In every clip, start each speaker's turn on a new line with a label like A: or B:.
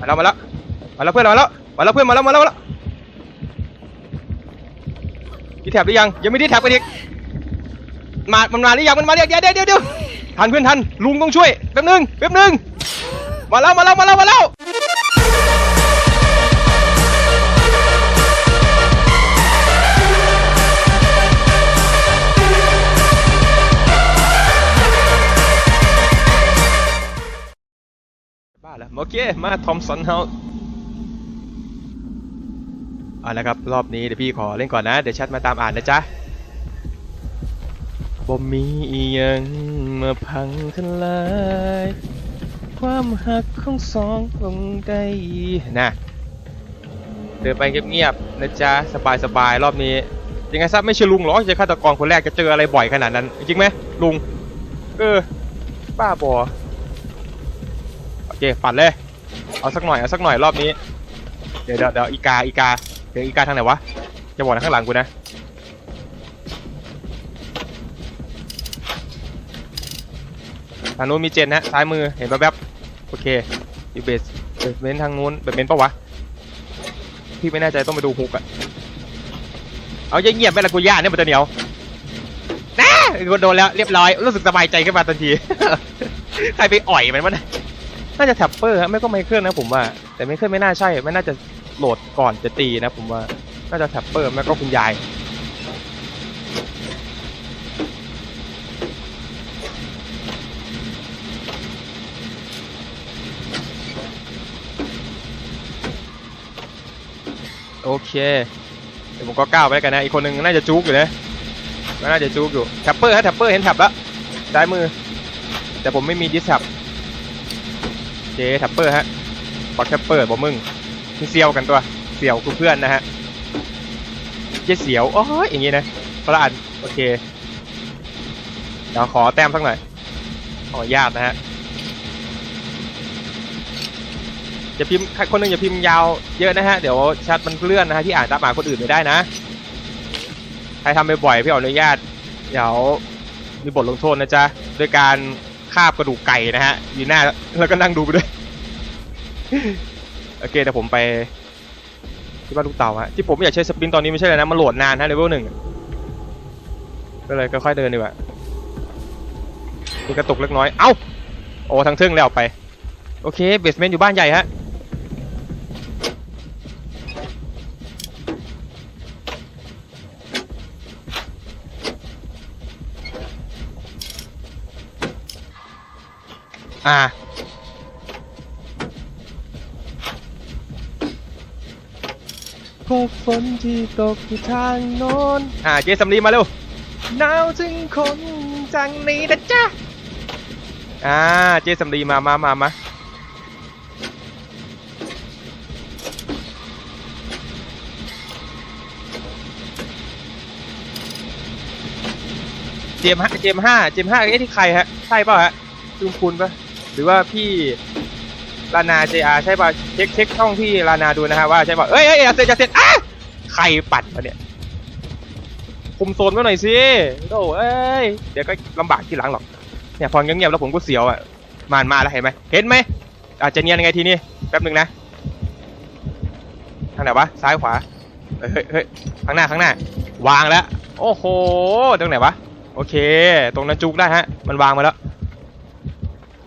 A: มาแล้วมาแล้วมาแล้วเพื่อนมาแล้วมาแล้วเพื่อนมาแล้วมาแล้วมาแล้วดีแท็บหรือยังยังไม่ดีแท็บกันอีกมามันมาหรือยังมันมาเดี๋ยวเดี๋ยวเดี๋ยวเดี๋ยวทันเพื่อนทันลุงต้องช่วยแป๊บนึงแป๊บนึงมาแล้วมาแล้วมาแล้วมาแล้ว โอเค มาทอมสันเฮาเอาละครับรอบนี้เดี๋ยวพี่ขอเล่นก่อนนะ เดี๋ยวแชทมาตามอ่านนะจ๊ะบ่มีอีหยังมาพังทลายความหักของสององได้นะเดินไปเงียบๆนะจ๊ะสบายๆรอบนี้ยังไงซะไม่ใช่ลุงหรอกจะฆาตกรคนแรกจะเจออะไรบ่อยขนาดนั้น จริงไหมลุง เออ บ้าบอโอ เคฝันเลย เอาสักหน่อย เอาสักหน่อยรอบนี้ เดี๋ยวเดี๋ยวเดี๋ยวอีกา อีกา เดี๋ยวอีกาทางไหนวะจะบอกนะข้างหลังกูนะ ทางนู้นมีเจนฮะ ซ้ายมือ เห็นแป๊บๆ โอเคอยู่เบสเบสเมนทางนู้นแบบเมนปะวะ พี่ไม่แน่ใจต้องไปดูฮุกอะเอาเงียบๆไม่ละกูย่าเนี่ยมันจะเหนียวนะกูโดนแล้วเรียบร้อย รู้สึกสบายใจขึ้นมาทันที ใครไปอ่อยมันวะเนะ น่าจะแท็ปเปอร์ฮะไม่ก็ไมเคิลนะผมว่า แต่ไมเคิลไม่น่าใช่ไม่น่าจะโหลดก่อนจะตีนะผมว่าน่าจะแท็ปเปอร์ไม่ก็คุณยายโอเค เดี๋ยวผมก็ก้าวไปแล้วกันนะ อีกคนหนึ่งน่าจะจุกอยู่นะน่าจะจุกอยู่แท็ปเปอร์ฮะแท็ปเปอร์เห็นแท็บแล้วซ้ายมือ แต่ผมไม่มีดิสแท็บ เจท็ปเปอร์ฮะบอทแท็ปเปอร์บอมึงเซียวกันตัวเสี่ยวคือเพื่อนนะฮะเจเสียวโอ้ยอย่างงี้นะพละอันโอเคเดี๋ยวขอแต้มสักหน่อยขอญาตนะฮะอย่าพิมพ์คนหนึงอย่าพิมพ์ยาวเยอะนะฮะเดี๋ยวแชทมันเลื่อนนะฮะที่อ่านตามอ่าคนอื่นไม่ได้นะใครทำบ่อยๆพี่ขออนุญาตเดี๋ยวมีบทลงโทษนะจ๊ะโดยการ คาบกระดูกไก่นะฮะอยู่หน้าแล้วก็นั่งดูไปด้วย โอเคแต่ผมไปที่บ้านลูกเต่าฮะที่ผมอยากใช้สปรินต์ตอนนี้ไม่ใช่เลยนะมันโหลดนานฮะเลเวลหนึ่งก็เลยค่อยๆเดินดีกว่ามีกระตุกเล็กน้อย เอ้า โอ้ทั้งซึ่งแล้วไป โอเค เบสเมนต์อยู่บ้านใหญ่ฮะ อ่า พบฝนที่ตกที่ทางโน้นอ่า เจสำลีมาเร็ว หนาวจึงคนจังนี้นะจ๊ะ อ่า เจสำลีมามามามาเจมห้าเจมห้าเจมห้าเอ๊ะที่ใครฮะ ใช่เปล่าฮะคุณคุณปะ หรือว่าพี่ลานาเจอาใช่ป่ะเช็คเช็คช่องพี่ลานาดูนะฮะว่าใช่ป่ะเอ้ยเอ้ยอย่าเสร็จอย่าเสร็จอะใครปัดมาเนี่ยคุมโซนไว้หน่อยสิโอ้เอ้ยเดี๋ยวก็ลำบากทีหลังหรอกเนี่ยพอเงียบๆแล้วผมก็เสียวอะมานมาแล้วเห็นไหมเห็นไหมอาจจะเนียนยังไงทีนี้แป๊บหนึ่งนะทางไหนวะซ้ายขวาเฮ้ยเฮ้ยข้างหน้าข้างหน้าวางแล้ว โอ้โหตรงไหนวะโอเค ตรงนั้นจุกได้ฮะ มันวางมาแล้ว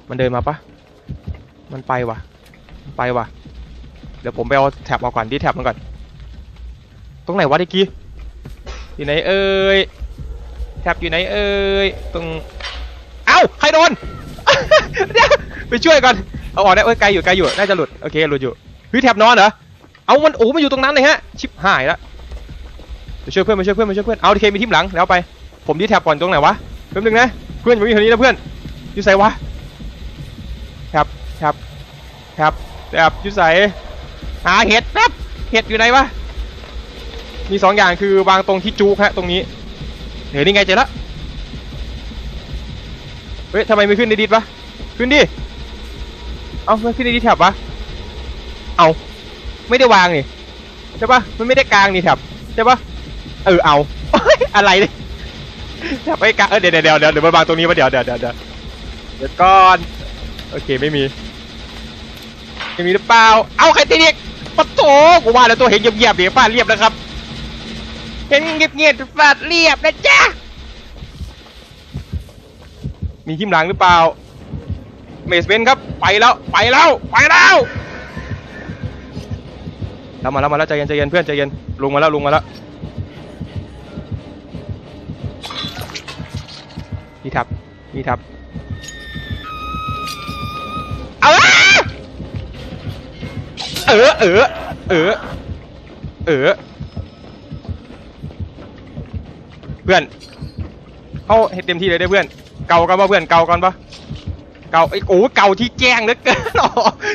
A: มันเดินมาปะมันไปวะไปวะเดี๋ยวผมไปเอาแท็บเอาก่อนดีแท็บมันก่อน ตรงไหนวะเมื่อกี้อยู่ไหนเอ่ยแท็บอยู่ไหนเอ่ยตรง เอ้าใครโดนเดี๋ยวไปช่วยก่อนเอาออกได้เอ้ยไกลอยู่ไกลอยู่น่าจะหลุดโอเคหลุดอยู่เฮ้ยแท็บนอนเหรอเอามันโอ้มันอยู่ตรงนั้นเลยฮะชิบหายแล้วไปช่วยเพื่อนมาช่วยเพื่อนมาช่วยเพื่อนเอาทีเคมีทีมหลังแล้วไปผมดีแท็บก่อนตรงไหนวะแป๊บนึงนะเพื่อนอยู่ที่นี้นะเพื่อนอยู่ใส่วะ แท็บแท็บแบบยู่ใส่หาเห็ดแป๊บเห็ดอยู่ไหนวะ มีสองอย่างคือวางตรงที่จูกฮะตรงนี้เห็นนี่ไงเจอละเฮ้ยทำไมไม่ขึ้นในดิสวะขึ้นดิ เอาไม่ขึ้นในดิสแท็บวะเอาไม่ได้วางนี่ใช่ปะมันไม่ได้กลางนี่แท็บใช่ปะเออเอาอะไรเนี่ยแท็บไม่กลางเออเดี๋ยวเดี๋ยวเดี๋ยวเดี๋ยวมาวางตรงนี้วะเดี๋ยวเดี๋ยวเดี๋ยวเดี๋ยวเดี๋ยวก่อนโอเคไม่มี ไม่มีหรือเปล่า เอาใครตีเด็กปะโถกูว่าแล้วตัวเห็นเงียบๆเดี๋ยวฟาดเรียบนะครับ เห็นเงียบๆฟาดเรียบนะจ๊ะ มีทีมหลังหรือเปล่า เมสเบนครับ ไปแล้ว ไปแล้ว ไปแล้วเรามาแล้วมาแล้วใจเย็นใจเย็นเพื่อนใจเย็นลงมาแล้วลงมาแล้วพี่ทับพี่ทับ เออเออเออเออเพื่อนเข้าให้เต็มที่เลยได้เพื่อน เกากันปะเพื่อนเกากันปะเกาไอ้โอ้เกาที่แจ้งเหลือเกินอ๋อ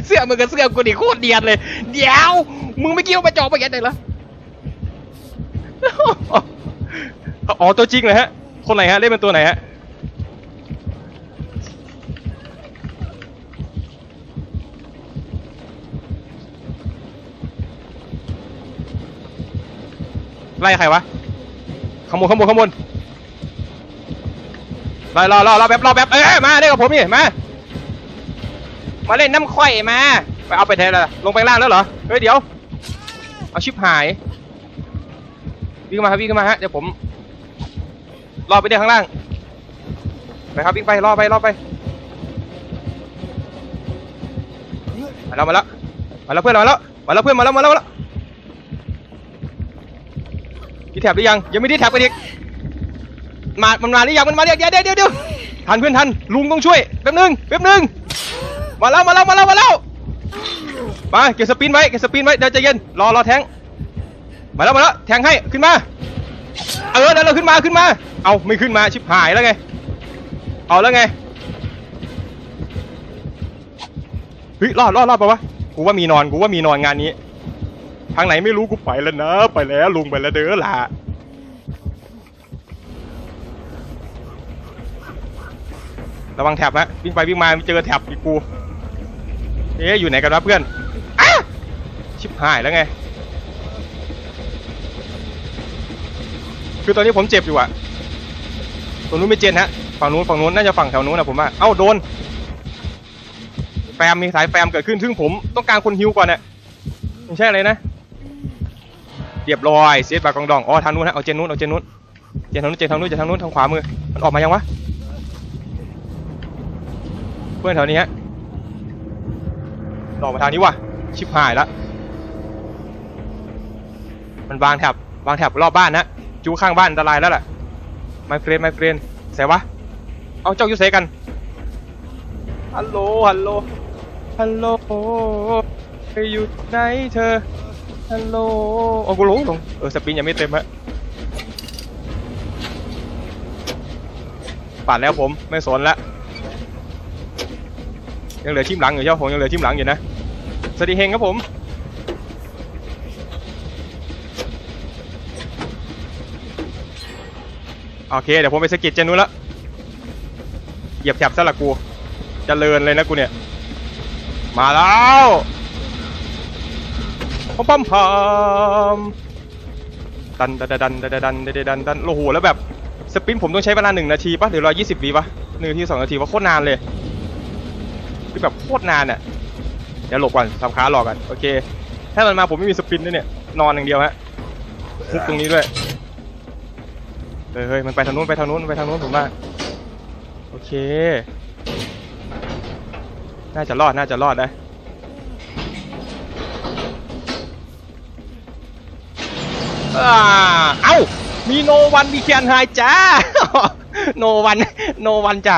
A: เสื้อมึงกับเสื้อกูนี่โคตรเดียนเลย เดี๋ยวมึงไม่เกี่ยวมาจอกไปแกไหนเหรออ๋อตัวจริงเลยฮะ คนไหนฮะเล่นเป็นตัวไหนฮะ ไล่ใครวะขโมยขโมยขโมยรอรอรอรอแบบรอแบบเอ้ยมาเล่นกับผมนี่มามาเล่นน้ำค่อยมาไปเอาไปแทนละลงไปล่างแล้วเหรอเฮ้ยเดี๋ยวเอาชิบหายวิ่งมาครับวิ่งมาฮะเดี๋ยวผมรอไปเดี๋ยวข้างล่างไปครับวิ่งไปรอไปรอไปมาแล้วมาแล้วมาแล้วเพื่อนมาแล้วมาแล้วเพื่อนมาแล้วมาแล้วมาแล้ว ที่แถบหรือยังยังไม่ได้แถบกันอีกมามันมาหรือยังมันมาเดี๋ยวเดี๋ยวเดี๋ยวเดี๋ยวทันเพื่อนทันลุงต้องช่วยแป๊บนึงแป๊บนึงมาแล้วมาแล้วมาแล้วมาแล้วมาเก็บสปินไว้เก็บสปินไว้เดี๋ยวใจเย็นรอรอแทงมาแล้วมาแล้วแทงให้ขึ้นมาเออเดี๋ยวเราขึ้นมาขึ้นมา เอาไม่ขึ้นมาชิบหายแล้วไง เอาแล้วไงเฮ้ยรอดรอดรอดปะวะกูว่ามีนอนกูว่ามีนอนงานนี้ ทางไหนไม่รู้กูไปแล้วนะ ไปแล้วลุงไปแล้วเด้อล่ะระวังแถบนะวิ่งไปวิ่งมาเจอแถบอีกกูเอ๊ะอยู่ไหนกันวะเพื่อนอะชิบหายแล้วไง คือตอนนี้ผมเจ็บอยู่อะตรงนู้นไม่เจนฮะฝั่งนู้นฝั่งนู้นน่าจะฝั่งแถวนู้นนะผมว่าเอ้าโดนแฟมมีสายแฟมเกิดขึ้นซึ่งผมต้องการคนฮิวก่อนเนี่ยไม่ใช่อะไรนะ เรียบร้อยเซตบปากกองดองอ๋อทางนู้นฮะเอาเจนนู้นเอาเจนนู้นเจนทางนู้นเจนทางนู้นเจนทางนู้นทางขวามือมันออกมายังวะเพื่อนแถวนี้ฮะออกมาทางนี้ว่ะชิบหายละมันวางแถบวางแถบรอบบ้านนะจูข้างบ้านอันตรายแล้วล่ะไมเฟรนไมเฟรนเสียวะเอาเจ้าอยู่เซกันฮัลโหลฮัลโหลฮัลโหลไปอยู่ไหนเธอ ฮัลโหลโอ้กูหลงหลงเออสปินยังไม่เต็มฮะปาดแล้วผมไม่สนละยังเหลือทีมหลังอยู่เจ้าผมยังเหลือทีมหลังอยู่นะสวัสดีเฮงครับผมโอเคเดี๋ยวผมไปสกิดเจนนู้นละเหยียบแถบซะละกูจเจริญเลยนะกูเนี่ยมาแล้ว ปอมปอมพามดันดันดันดันดันดันดันโอ้โหแล้วแบบสปินผมต้องใช้เวลาหนึ่งนาทีป่ะหรือร้อยยี่สิบวิป่ะหนึ่งทีสองนาทีว่าโคตรนานเลยคือแบบโคตรนานอะเดี๋ยวหลบก่อนทำค้าหลอกกันโอเค ถ้ามันมาผมไม่มีสปินด้วยเนี่ยนอนอย่างเดียวฮะคุกตรงนี้ด้วยเฮ้ยมันไปทางนู้นไปทางนู้นไปทางนู้นผมว่าโอเค น่าจะรอดน่าจะรอดนะ เอ้า มีโนวันมีเคียนไฮจ้า โนวัน โนวันจ้ะ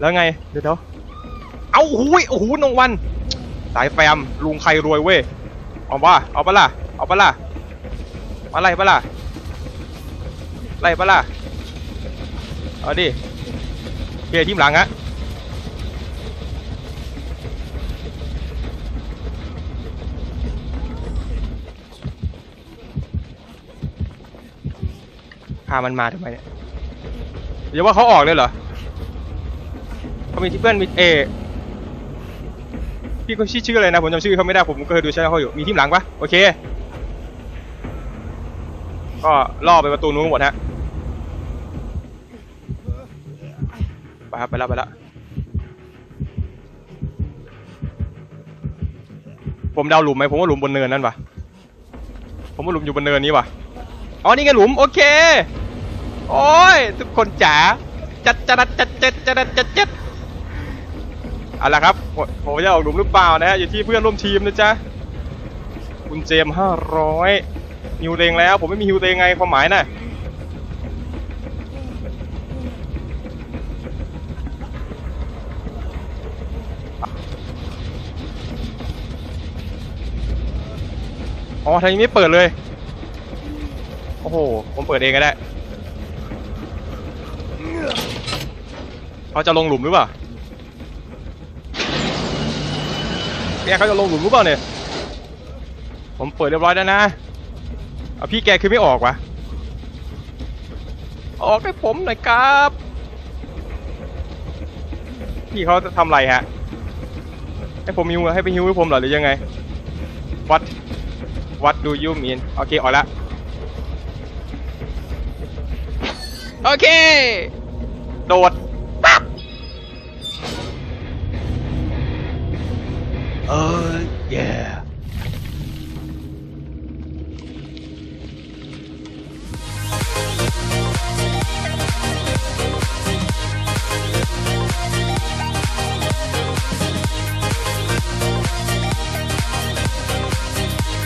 A: แล้วไง เดี๋ยวเอาหูยโอ้โหโนวัน สายแฟมลุงใครรวยเว้ย เอาปะเอาปะล่ะ เอาปะล่ะ มาไล่ปะล่ะ ไล่ปะล่ะ เอาดิเฮียทีมหลังฮะ พามันมาทำไมเนี่ยเดี๋ยวว่าเขาออกเลยเหรอเขามีที่เพื่อนมีเอพี่เขาชื่อชื่ออะไรนะผมจำชื่อเขาไม่ได้ผมก็เคยดูช่องเขาอยู่มีทีมหลังปะโอเค ก็ล่อไปประตูนู้นหมดฮะไปครับไปแล้วไปแล้วผมเดาหลุมไหมผมว่าหลุมบนเนินนั่นปะผมว่าหลุมอยู่บนเนินนี้ปะอ๋อนี่ไงหลุมโอเค โอ้ย ทุกคนจ๋าจัดจัดจัดจัดจัดจัดจัดเอาละครับผมจะออกหลุมหรือเปล่านะฮะอยู่ที่เพื่อนร่วมทีมนะจ๊ะคุณเจมห้าร้อยฮิวเตงแล้ว ผมไม่มีฮิวเตงไงความหมายนะอ๋อทางนี้ไม่เปิดเลย โอ้โห ผมเปิดเองก็ได้ เขาจะลงหลุมหรือเปล่าแกเขาจะลงหลุมหรือเปล่าเนี่ย ผมเปิดเรียบร้อยแล้วนะเอาพี่แกคือไม่ออกวะออกให้ผมหน่อยครับ พี่เขาจะทำไรฮะ ให้ผมฮิวให้ไปฮิวให้ผมเหรอหรือยังไง What What do you mean โอเคออกแล้วโอเค โดด Uh, yeah.